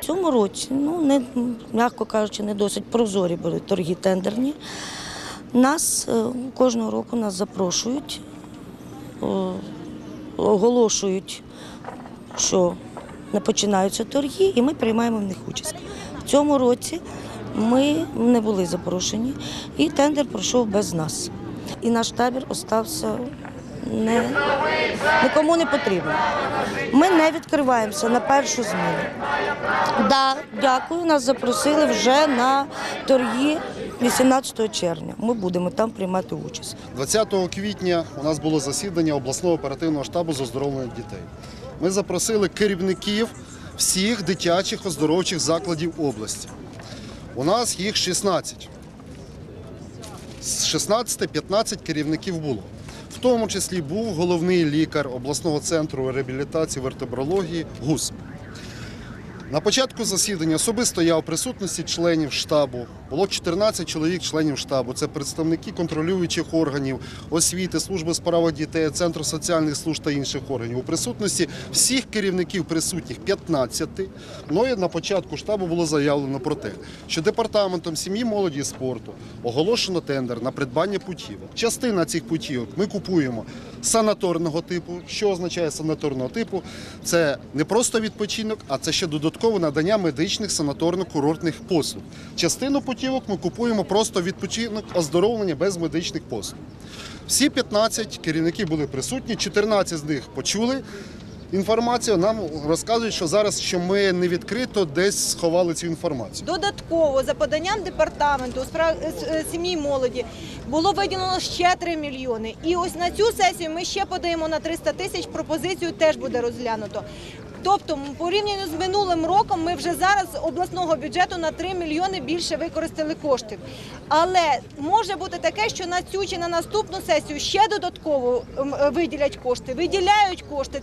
В цьому році, ну не м'яко кажучи, не досить прозорі були торги тендерні. Нас е, кожного року нас запрошують, оголошують, що не починаються торги, і ми приймаємо в них участь. В цьому році ми не були запрошені, і тендер пройшов без нас. І наш табір остався не, нікому не потрібен. Ми не відкриваємося на першу зміну. Да, дякую. Нас запросили вже на торги 18 червня. Ми будемо там приймати участь. 20 квітня у нас було засідання обласного оперативного штабу з оздоровлення дітей. Ми запросили керівників всіх дитячих оздоровчих закладів області. У нас їх 16. З 16 15 керівників було. Тому числі був головний лікар обласного центру реабілітації вертебрології ГУС. На початку засідання особисто я у присутності членів штабу. Було 14 чоловік членів штабу. Це представники контролюючих органів, освіти, служби з права дітей, центру соціальних служб та інших органів. У присутності всіх керівників присутніх 15. Мною на початку штабу було заявлено про те, що департаментом сім'ї, молоді і спорту оголошено тендер на придбання путівок. Частина цих путівок ми купуємо санаторного типу. Що означає санаторного типу? Це не просто відпочинок, а це ще додаткове надання медичних санаторно-курортних послуг. Частину путівок ми купуємо просто відпочинок, оздоровлення без медичних послуг. Всі 15 керівників були присутні, 14 з них почули. Інформацію нам розказують, що зараз, що ми не відкрито десь сховали цю інформацію. Додатково за поданням департаменту справ е, сім'ї молоді було виділено ще 3 мільйони. І ось на цю сесію ми ще подаємо на 300 тисяч. Пропозицію теж буде розглянуто. Тобто, порівняно з минулим роком, ми вже зараз з обласного бюджету на 3 мільйони більше використали коштів. Але може бути таке, що на цю чи на наступну сесію ще додатково виділять кошти, виділяють кошти.